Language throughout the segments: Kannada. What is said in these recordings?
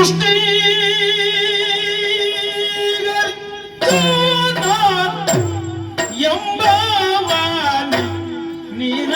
ಸೃಷ್ಟಿ ಎಂಬವಾನಿ ನೀನ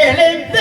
Philip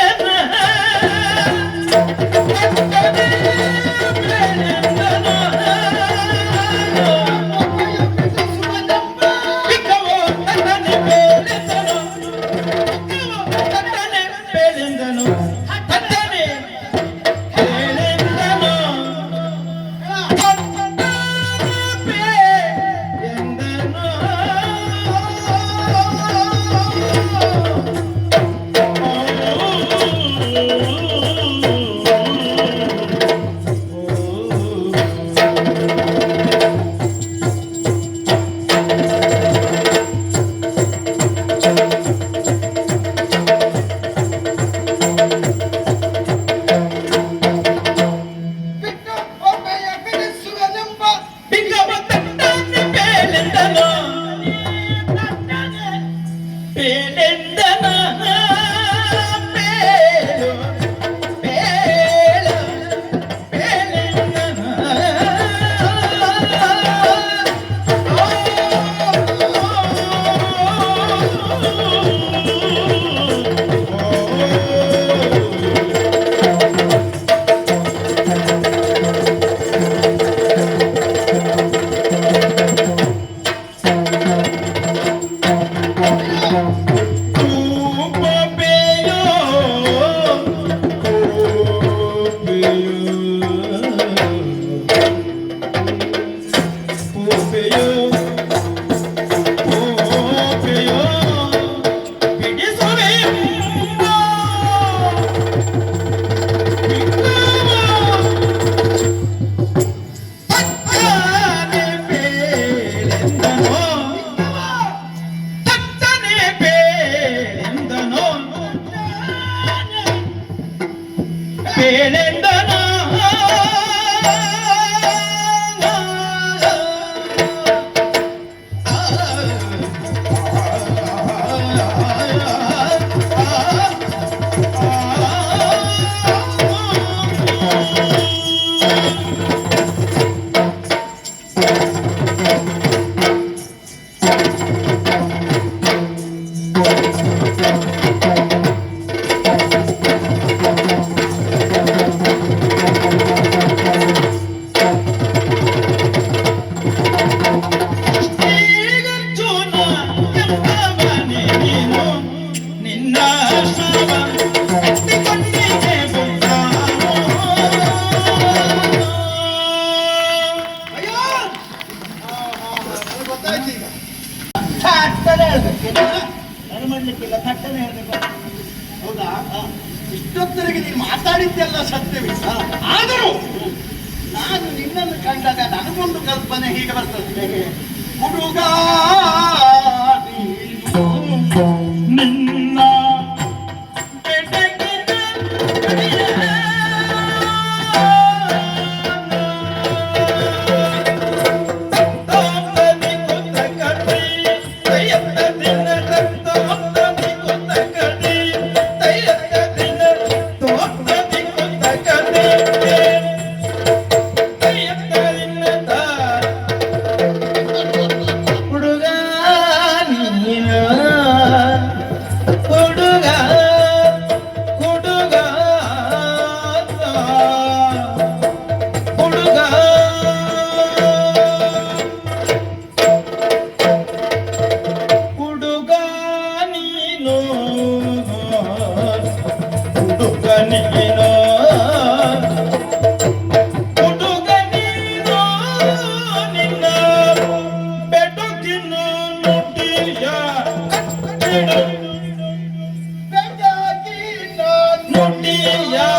பொன்னியா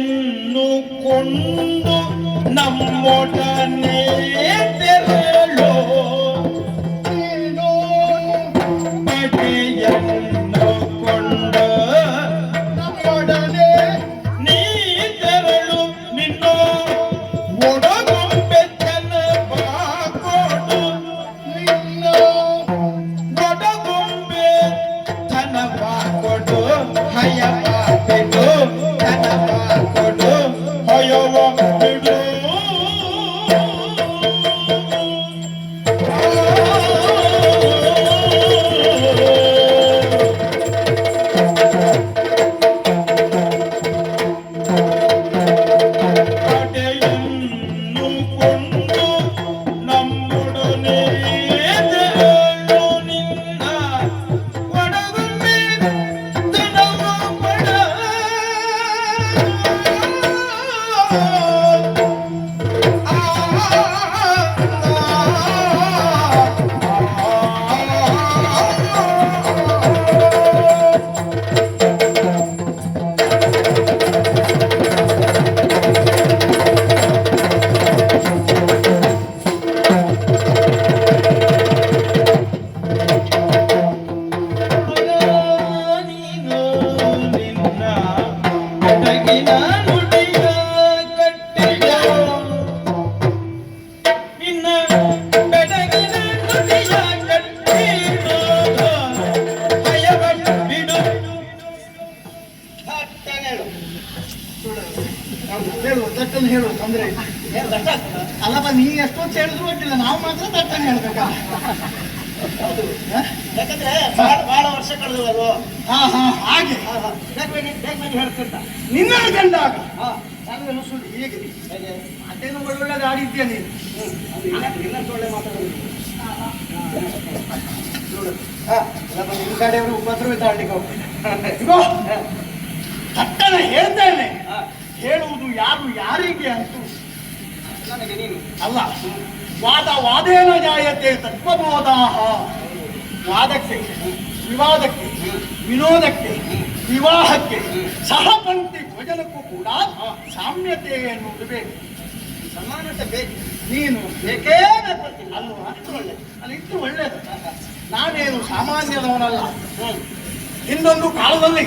ಯನ್ನು ಕೊಂಡು ನಮ್ಮೊಡನೆ ತೆರೆ ಕಳೆದವರು ಹಾಗೆ ಹೇಳ್ತಿದ್ದ ನಿನ್ನ ಕಂಡಾಗ ಸುಳ್ಳು ಹೀಗೆ. ಅದೇನು ಒಳ್ಳೊಳ್ಳೆ ಆಡಿದ್ಯಾ ನೀನು? ಇನ್ನಷ್ಟು ಒಳ್ಳೆ ಮಾತಾಡೋದು. ನಿಮ್ಮ ಕಡೆಯವರು ಉಪದ್ರವ ತಾಡ್ಲಿಕ್ಕೆ ಹೋಗ್ತಾರೆ. ತಟ್ಟನ ಹೇಳ್ತೇನೆ. ಹೇಳುವುದು ಯಾರು ಯಾರಿಗೆ ಅಂತು? ನನಗೆ ನೀನು. ಅಲ್ಲ ವಾದ ವಾದೇನ ಜಾಯತೆ ತತ್ವಬೋಧ ವಾದಕ್ಕೆ ವಿವಾದಕ್ಕೆ ವಿನೋದಕ್ಕೆ ವಿವಾಹಕ್ಕೆ ಸಹಪಂಕ್ತಿ ಭೋಜನಕ್ಕೂ ಕೂಡ ಸಾಮ್ಯತೆ ಎನ್ನುವುದು ಬೇಕು. ಸಮಾನತೆ ಬೇಕು. ನೀನು ಬೇಕೇ ಬೇಕು ಅಲ್ಲೂ ಅಷ್ಟು ಒಳ್ಳೆಯದು ಅಲ್ಲಿ ಇಷ್ಟು ಒಳ್ಳೆಯದು ನಾನೇನು ಸಾಮಾನ್ಯದವನಲ್ಲ. ಇನ್ನೊಂದು ಕಾಲದಲ್ಲಿ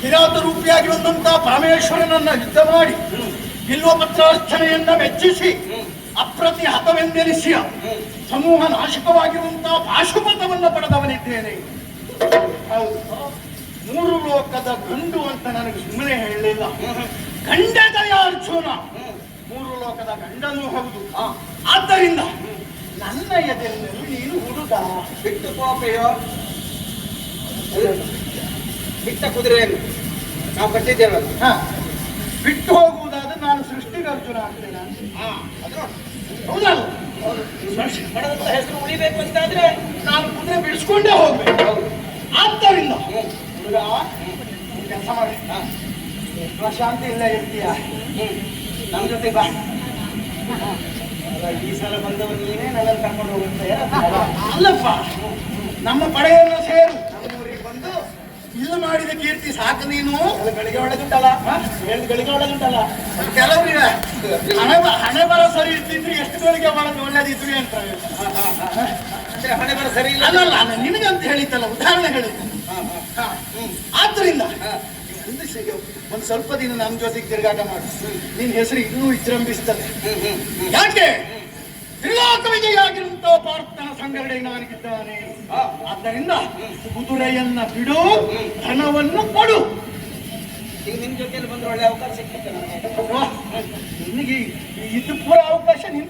ಕಿರಾತ ರೂಪಿಯಾಗಿ ಬಂದಂತಹ ಪರಮೇಶ್ವರನನ್ನ ಯುದ್ಧ ಮಾಡಿ ಹ್ಮ್ ಬಿಲ್ವ ಪತ್ರಾರ್ಚನೆಯನ್ನ ಮೆಚ್ಚಿಸಿ ಅಪ್ರತಿ ಅಪ್ರತಿಹತವೆಂದೆನಿಸಿ ಸಮೂಹ ನಾಶಕವಾಗಿರುವಂತಹ ಪಾಶುಪತವನ್ನ ಪಡೆದವನಿದ್ದೇನೆ. ಹೌದು. ಮೂರು ಲೋಕದ ಗಂಡು ಅಂತ ನನಗೆ ಸುಮ್ಮನೆ ಹೇಳಲಿಲ್ಲ. ಗಂಡದಯ ಅರ್ಜುನ ಮೂರು ಲೋಕದ ಗಂಡನೂ ಹೌದು. ಆದ್ದರಿಂದ ನನ್ನ ಎದೆಯಲ್ಲಿ ನೀನು ಹುಡುಗ ಬಿಟ್ಟು ಕೋಪೆಯೋ ಬಿಟ್ಟ ಕುದುರೆಯನ್ನು ನಾವು ಕಟ್ಟಿದ್ದೇವಲ್ಲ. ಹ. ಬಿಟ್ಟು ಹೋಗುವುದಾದ್ರೆ ನಾನು ಸೃಷ್ಟಿಗೆ ಅರ್ಜುನ ಆಗ್ತೇನೆ ಹೌದಲ್ಲ? ಹೆಸರು ಉಳಿಬೇಕು ಅಂತಾದ್ರೆ ನಾನು ಕುದುರೆ ಬಿಡಿಸ್ಕೊಂಡೇ ಹೋಗ್ಬೇಕು. ಆದ್ದರಿಂದ ಹುಡುಗ ಕೆಲಸ ಮಾಡಿ ಪ್ರಶಾಂತಿ ಇಲ್ಲ ಇರ್ತೀಯ ನಮ್ಮ ಜೊತೆ ಬಾ ಈ ಸಲ ಬಂದವರು ನೀನೇ ನನ್ನನ್ನು ಕರ್ಕೊಂಡು ಹೋಗುತ್ತೆ ಅಲ್ಲಪ್ಪ ನಮ್ಮ ಪಡೆಯನ್ನು ಸೇರು. ನಮ್ಮೂರಿಗೆ ಬಂದು ಇಲ್ಲಿ ಮಾಡಿದ ಕೀರ್ತಿ ಸಾಕು ನೀನು. ಗಳಿಗೆ ಒಳಗುಂಟಲ್ಲ ಗಳಿಗೆ ಒಳಗುಂಟಲ್ಲ ಕೆಲವರು ಹಣೆ ಹಣೆ ಬರೋ ಸರಿ ಇರ್ತಿದ್ರು ಎಷ್ಟು ಗಳಿಗೆ ಒಳಗೆ ಒಳ್ಳೇದಿದ್ರು ಅಂತ ಅಲ್ಲಲ್ಲ ನಾನು ನಿನಗಂತ ಹೇಳಿದ್ದಲ್ಲ ಉದಾಹರಣೆ ಹೇಳಿದ್ದೆ ಹಾ ಹಾ. ಹಾ. ಆದ್ರಿಂದ ಒಂದು ಸ್ವಲ್ಪ ದಿನ ನಮ್ಮ ಜೊತೆಗೆ ತಿರುಗಾಟ ಮಾಡಿ. ನಿನ್ ಹೆಸರು ಇನ್ನೂ ವಿಜೃಂಭಿಸ್ತದೆ. ಯಾಕೆ? ತ್ರಿಲೋಕ ವಿಜಯ ಆಗಿರುವಂತ ಪಾರ್ಥನ ಸಂಗಡೆ ನಾನಿದ್ದಾನೆ. ಆದ್ದರಿಂದ ಕುದುರೆಯನ್ನ ಬಿಡು ಧನವನ್ನು ಕೊಡು. ನಿಮ್ ಜೊತೆಯಲ್ಲಿ ಬಂದ್ರೆ ಒಳ್ಳೆ ಅವಕಾಶ ಸಿಕ್ಕಿತ್ತು ನನಗೆ. ಇದು ಪೂರ ಅವಕಾಶ ನಿನ್